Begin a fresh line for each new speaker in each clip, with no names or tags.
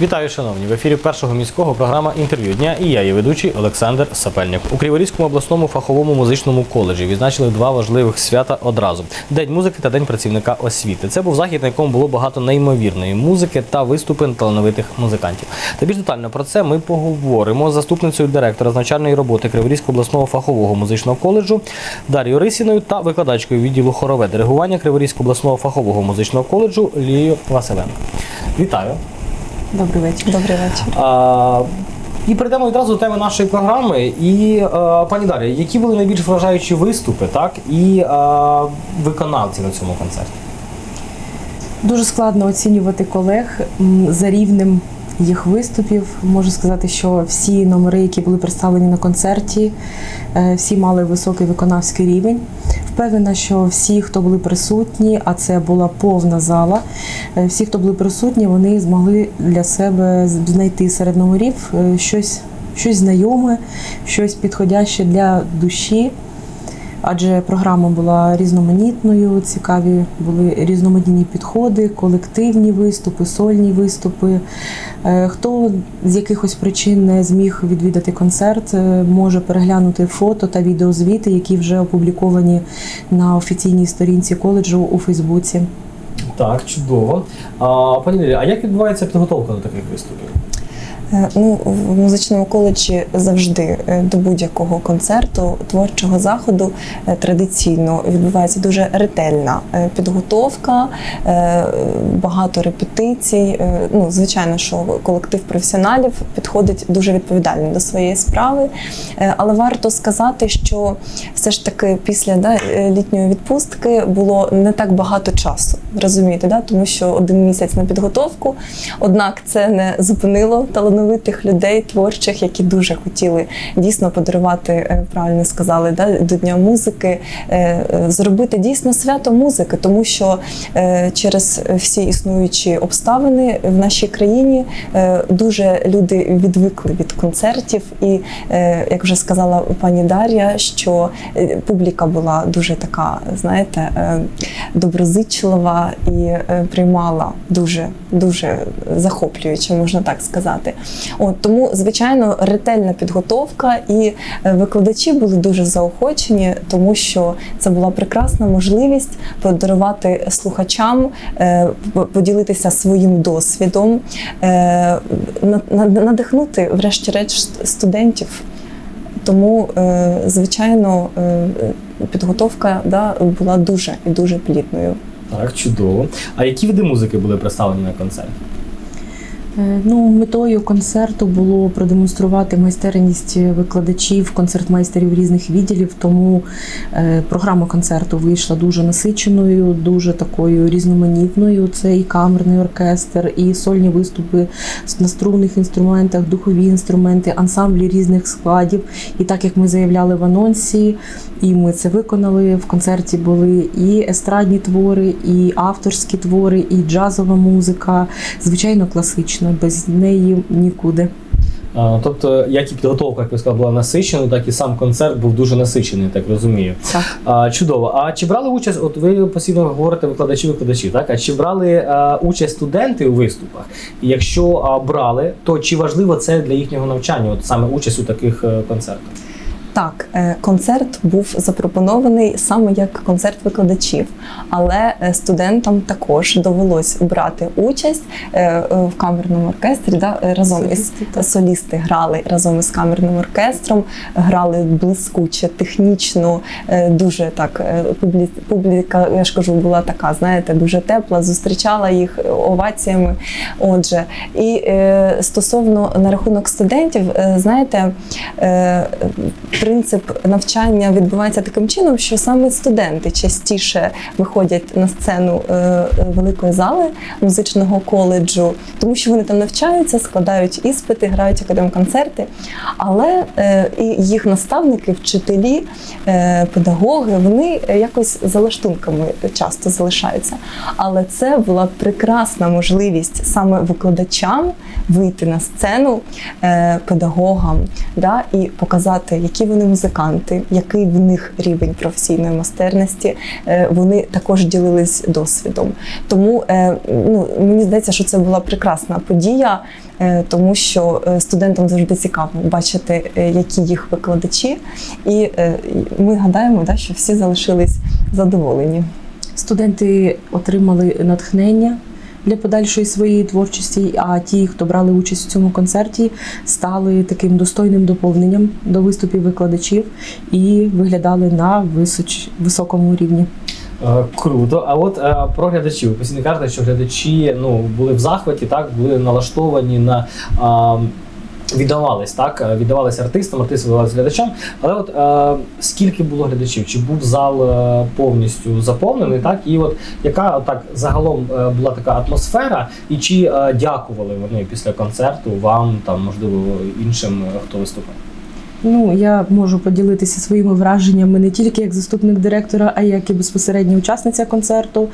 Вітаю, шановні! В ефірі першого міського програма інтерв'ю дня і я, її ведучий Олександр Сапельник. У Криворізькому обласному фаховому музичному коледжі відзначили два важливих свята одразу: День музики та День працівника освіти. Це був захід, на якому було багато неймовірної музики та виступи талановитих музикантів. Та більш детально про це ми поговоримо з заступницею директора з навчальної роботи Криворізького обласного фахового музичного коледжу Дар'єю Рисіною та викладачкою відділу хорове диригування Криворізького обласного фахового музичного коледжу Лією Василенко. Вітаю!
Добрий вечір. Добрий вечір.
А, і перейдемо відразу до теми нашої програми. І а, пані Дар'я, які були найбільш вражаючі виступи, так і а, виконавці на цьому концерті?
Дуже складно оцінювати колег за рівнем їх виступів. Можу сказати, що всі номери, які були представлені на концерті, е, всі мали високий виконавський рівень. Впевнена, що всі, хто були присутні, а це була повна зала, е, всі, хто були присутні, вони змогли для себе знайти серед номерів е, щось, щось знайоме, щось підходяще для душі. Адже програма була різноманітною, цікаві були різноманітні підходи, колективні виступи, сольні виступи. Е, Хто з якихось причин не зміг відвідати концерт, е, може переглянути фото та відеозвіти, які вже опубліковані на офіційній сторінці коледжу у Фейсбуці.
Так, чудово. А, пані а як відбувається підготовка до таких виступів?
Ну, в музичному коледжі завжди е, до будь-якого концерту, творчого заходу е, традиційно відбувається дуже ретельна підготовка, багато репетицій. Ну, звичайно, що колектив професіоналів підходить дуже відповідально до своєї справи. Але варто сказати, що все ж таки після да, літньої відпустки було не так багато часу. Розумієте, да? тому що один місяць на підготовку. Однак це не зупинило талановитих людей, творчих, які дуже хотіли дійсно подарувати, е, правильно сказали, да, до Дня музики, е, е, зробити дійсно свято музики, тому що через всі існуючі обставини в нашій країні дуже люди відвикли від концертів, і як вже сказала пані Дар'я, що публіка була дуже така, знаєте, доброзичлива і приймала дуже дуже захоплююче, можна так сказати. От тому, звичайно, ретельна підготовка і е, викладачі були дуже заохочені, тому що це була прекрасна можливість подарувати слухачам, е, поділитися своїм досвідом, е, на- на- надихнути, врешті-решт, студентів. Тому, звичайно, підготовка да, була дуже і дуже плідною.
Так, чудово. А які види музики були представлені на концерті?
Е, Ну, метою концерту було продемонструвати майстерність викладачів, концертмейстерів різних відділів. Тому е, програма концерту вийшла дуже насиченою, дуже такою різноманітною. Це і камерний оркестр, і сольні виступи на струнних інструментах, духові інструменти, ансамблі різних складів. І так як ми заявляли в анонсі, і ми це виконали. В концерті були і естрадні твори, і авторські твори, і джазова музика. Звичайно, класична, без неї нікуди.
А, тобто, як і підготовка, як ви сказали, була насичена, так і сам концерт був дуже насичений, так розумію.
Так.
А, чудово. А чи брали участь? От ви постійно говорите викладачі, викладачі, так? А чи брали а, участь студенти у виступах? І якщо а, брали, то чи важливо це для їхнього навчання? От саме участь у таких е, концертах?
Так, е, концерт був запропонований саме як концерт викладачів, але е, студентам також довелось брати участь е, в камерному оркестрі. Да, разом із
Солісти, так.
солісти грали разом із камерним оркестром, грали блискуче, технічно, дуже так. публі- Публіка, я ж кажу, була така, знаєте, дуже тепла, зустрічала їх оваціями. Отже, і стосовно на рахунок студентів, знаєте, принцип навчання відбувається таким чином, що саме студенти частіше виходять на сцену е, е, великої зали музичного коледжу, тому що вони там навчаються, складають іспити, грають академконцерти. Але е, і їх наставники, вчителі, педагоги, вони якось за лаштунками часто залишаються. Але це була прекрасна можливість саме викладачам вийти на сцену педагогам да, і показати, які вони музиканти, який в них рівень професійної майстерності, е, вони також ділились досвідом. Тому е, ну, мені здається, що це була прекрасна подія, е, тому що студентам завжди цікаво бачити, які їх викладачі, і ми гадаємо, да, що всі залишились задоволені.
Студенти отримали натхнення для подальшої своєї творчості, а ті, хто брали участь у цьому концерті, стали таким достойним доповненням до виступів викладачів і виглядали на височ... високому рівні.
Е, Круто. А от е, про глядачів. Ви постійно кажете, що глядачі ну, були в захваті, так, були налаштовані на. А, Віддавались так, е, віддавались артистам, артисти віддавались глядачам. Але от е, скільки було глядачів? Чи був зал е, повністю заповнений? Так, і от яка так загалом е, була така атмосфера, і чи е, дякували вони після концерту вам, там можливо іншим, хто виступав?
Ну, я можу поділитися своїми враженнями не тільки як заступник директора, а як і безпосередня учасниця концерту.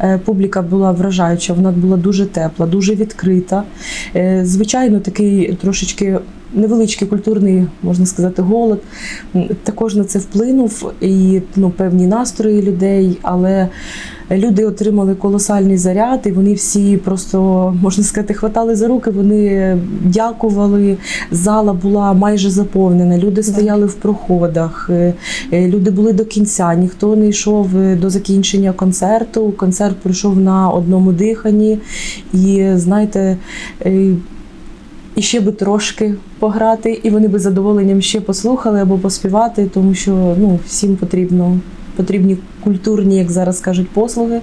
Е, Публіка була вражаюча, вона була дуже тепла, дуже відкрита. Е, Звичайно, такий трошечки. Невеличкий культурний, можна сказати, голод також на це вплинув і ну, певні настрої людей, але люди отримали колосальний заряд, і вони всі просто можна сказати, хватали за руки. Вони дякували. Зала була майже заповнена. Люди стояли в проходах, е, е, люди були до кінця. Ніхто не йшов е, до закінчення концерту. Концерт пройшов на одному диханні. І знаєте. І ще би трошки пограти, і вони би з задоволенням ще послухали або поспівати, тому що ну, всім потрібно, потрібні культурні, як зараз кажуть, послуги.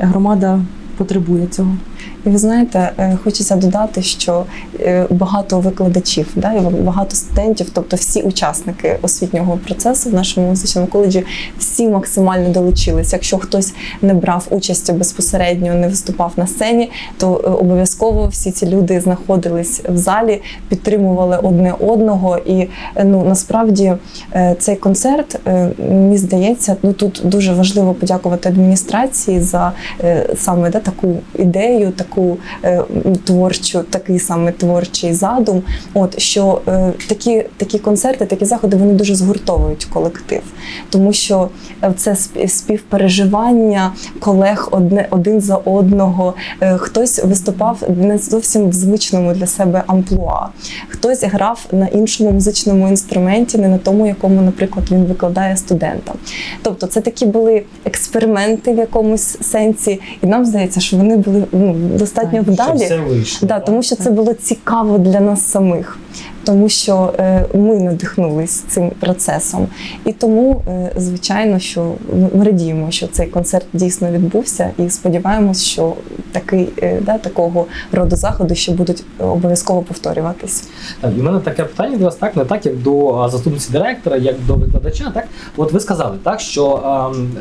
Громада потребує цього.
Ви знаєте, е, хочеться додати, що е, багато викладачів, да, багато студентів, тобто всі учасники освітнього процесу в нашому музичному коледжі, всі максимально долучились. Якщо хтось не брав участі безпосередньо, не виступав на сцені, то е, обов'язково всі ці люди знаходились в залі, підтримували одне одного. І ну насправді цей концерт, мені здається, ну тут дуже важливо подякувати адміністрації за саме да, таку ідею, таку е, творчу, такий саме творчий задум. От що е, такі, такі концерти, такі заходи вони дуже згуртовують колектив, тому що е, це співпереживання колег одне один за одного. Хтось виступав не зовсім в звичному для себе амплуа, хтось грав на іншому музичному інструменті, не на тому, якому, наприклад, він викладає студентам. Тобто, це такі були експерименти в якомусь сенсі, і нам здається, що вони були ну, достатньо вдалі. Да, тому що це було цікаво для нас самих, тому що е, ми надихнулись цим процесом. І тому, е, звичайно, що ми- радіємо, що цей концерт дійсно відбувся, і сподіваємось, що такий, е, да, такого роду заходи ще будуть обов'язково повторюватись.
Так, і в мене таке питання до вас, так, не так, як до заступниці директора, як до викладача. Так, от ви сказали, так, що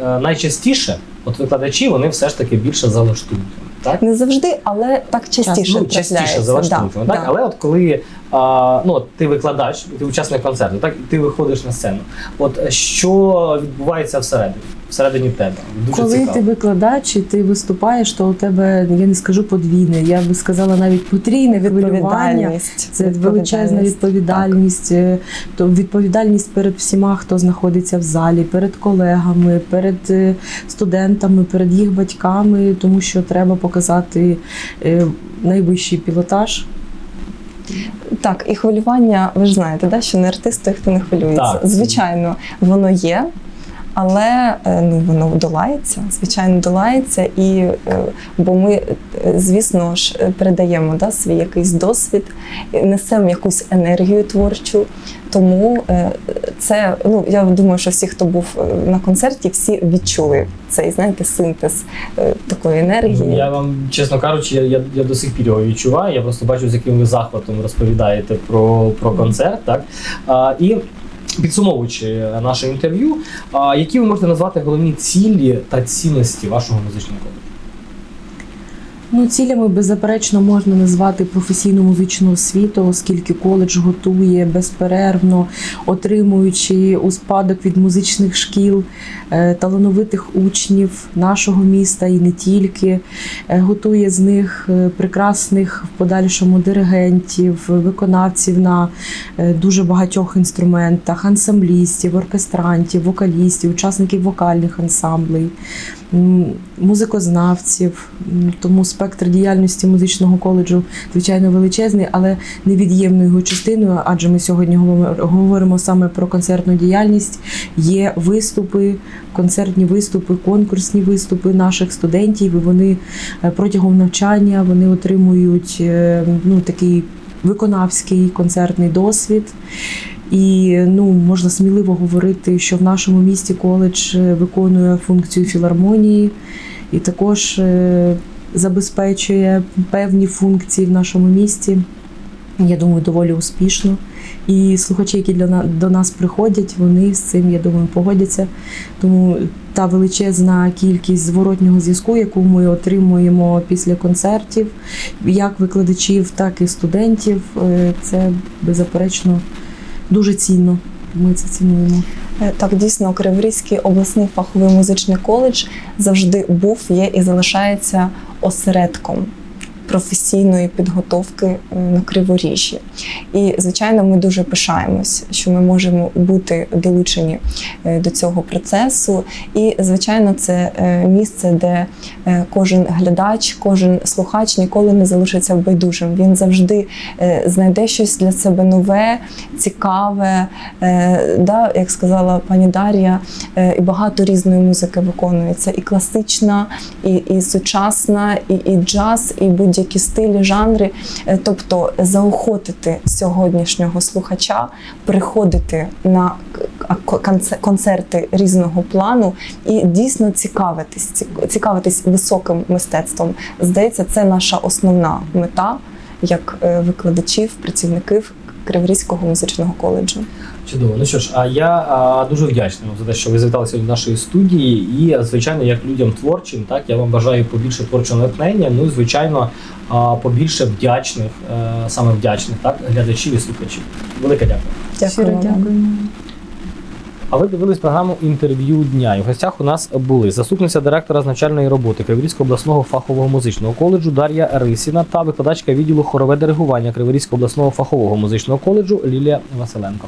е, найчастіше от викладачі вони все ж таки більше за лаштунками. Так?
Не завжди, але так частіше
ну, частіше
трапляється.
за лаштунками.
Да, да.
Але от коли а, ну, ти викладач, ти учасник концерту, так, і ти виходиш на сцену. От що відбувається всередині? Всередині тебе? Дуже
Коли
цікаво.
ти викладач і ти виступаєш, то у тебе я не скажу подвійне, я би сказала навіть потрійне хвилювання.
Відповідальність.
Це величезна відповідальність, е, то відповідальність перед всіма, хто знаходиться в залі, перед колегами, перед е, студентами, перед їх батьками, тому що треба показати е, найвищий пілотаж.
Так, і хвилювання, ви ж знаєте, да, що не артист той, хто не хвилюється.
Так.
Звичайно, воно є, але е, ну, воно долається, звичайно, долається. І, е, бо ми, е, звісно ж, передаємо да, свій якийсь досвід, несемо якусь енергію творчу. Тому це, ну я думаю, що всі, хто був на концерті, всі відчули цей, знаєте, синтез такої енергії.
Я вам, чесно кажучи, я, я, я до сих пір його відчуваю. Я просто бачу, з яким ви захватом розповідаєте про, про концерт. Так? А, і підсумовуючи наше інтерв'ю, які ви можете назвати головні цілі та цінності вашого музичного коледжу?
Ну, цілями беззаперечно можна назвати професійну музичну освіту, оскільки коледж готує безперервно, отримуючи у спадок від музичних шкіл е, талановитих учнів нашого міста і не тільки, Е, готує з них е, прекрасних в подальшому диригентів, виконавців на дуже багатьох інструментах, ансамблістів, оркестрантів, вокалістів, учасників вокальних ансамблей музикознавців. Тому спектр діяльності музичного коледжу звичайно величезний, але невід'ємною його частиною, адже ми сьогодні говоримо- саме про концертну діяльність. Є виступи, концертні виступи, конкурсні виступи наших студентів. І вони е, протягом навчання вони отримують е, ну, такий виконавський концертний досвід. І ну можна сміливо говорити, що в нашому місті коледж е, виконує функцію філармонії і також е, забезпечує певні функції в нашому місті. Я думаю, доволі успішно. І слухачі, які для на- до нас приходять, вони з цим, я думаю, погодяться. Тому та величезна кількість зворотнього зв'язку, яку ми отримуємо після концертів, як викладачів, так і студентів, е, це беззаперечно дуже цінно. Ми це цінуємо.
Е, Так, дійсно, Криворізький обласний фаховий музичний коледж завжди був, є і залишається осередком професійної підготовки на Криворіжжі. І, звичайно, ми дуже пишаємось, що ми можемо бути долучені е, до цього процесу. І, звичайно, це е, місце, де е, кожен глядач, кожен слухач ніколи не залишиться байдужим. Він завжди знайде щось для себе нове, цікаве. Да, як сказала пані Дар'я, і багато різної музики виконується: і класична, і, і сучасна, і, і джаз, і будь-які стилі, жанри. Е, Тобто заохотити сьогоднішнього слухача приходити на концерти різного плану і дійсно цікавитись, цікавитись високим мистецтвом. Здається, це наша основна мета як е, викладачів, працівників Криворізького музичного коледжу.
Чудово. Ну що ж, а я а, дуже вдячний вам за те, що ви завітали сьогодні до нашої студії. І, звичайно, як людям творчим, так я вам бажаю побільше творчого натхнення. Ну і звичайно, а, побільше вдячних, е, саме вдячних, так, глядачів і слухачів. Велике дякую.
Дякую.
Щиро
вам.
А ви дивились програму інтерв'ю дня. І в гостях у нас були заступниця директора з навчальної роботи Криворізького обласного фахового музичного коледжу Дар'я Рисіна та викладачка відділу хорове диригування Криворізького обласного фахового музичного коледжу Лілія Василенко.